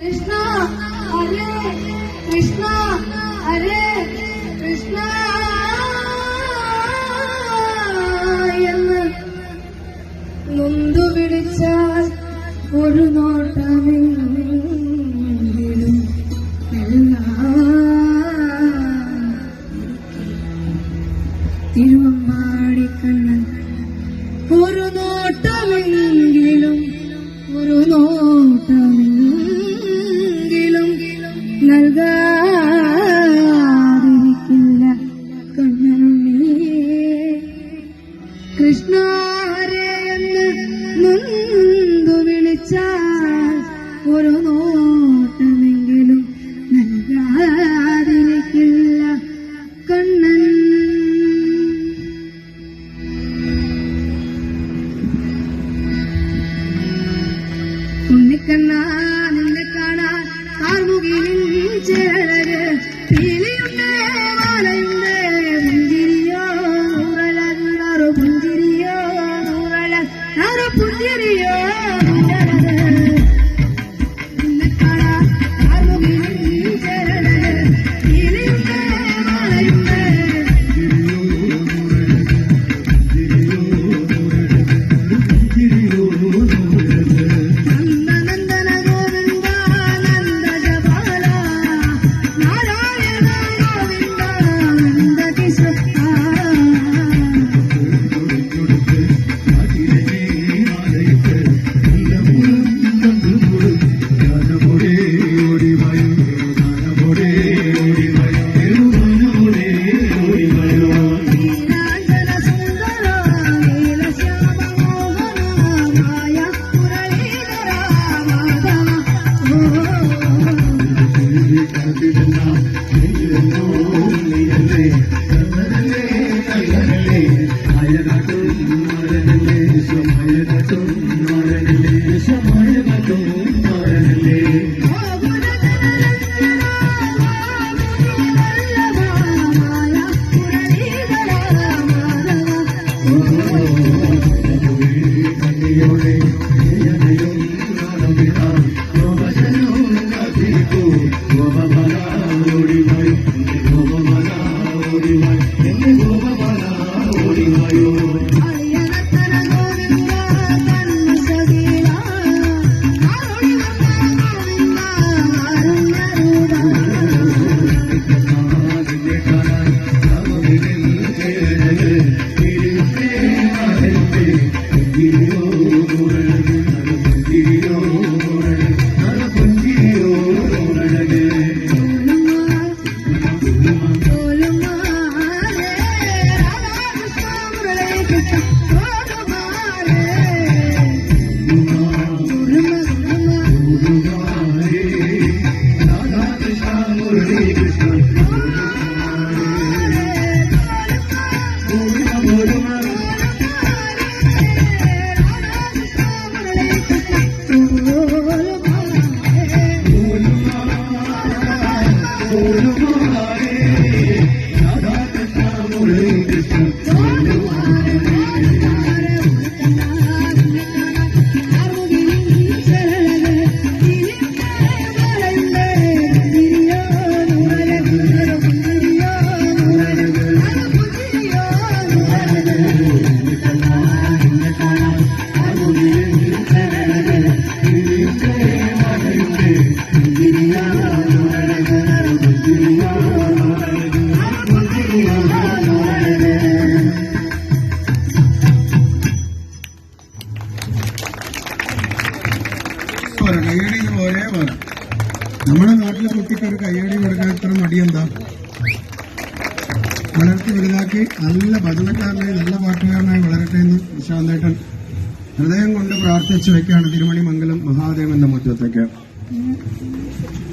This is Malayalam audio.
കൃഷ്ണ കൃഷ്ണ കൃഷ്ണ. നൊന്തു വിളിച്ചാൽ ഒരു ഒരു നോട്ടമെങ്കിലും ഒരു നോട്ടമെങ്കിലും വിളിച്ചാൽ ഓ അളിയനത്തന പോരാ കയ്യടി ഇത് പോരേ പോരാ നമ്മുടെ നാട്ടിലെ കുട്ടിക്ക് ഒരു കയ്യടി കൊടുക്കാൻ ഇത്ര മടിയെന്താ? വളർത്തി വലുതാക്കി നല്ല ഭജനക്കാരനായി നല്ല പാട്ടുകാരനായി വളരട്ടെ എന്ന് വിശാന്തേട്ടൻ ഹൃദയം കൊണ്ട് പ്രാർത്ഥിച്ചു വെക്കാണ് തിരുമണി മംഗലം മഹാദേവന്റെ മുറ്റത്തേക്ക്. Mm-hmm.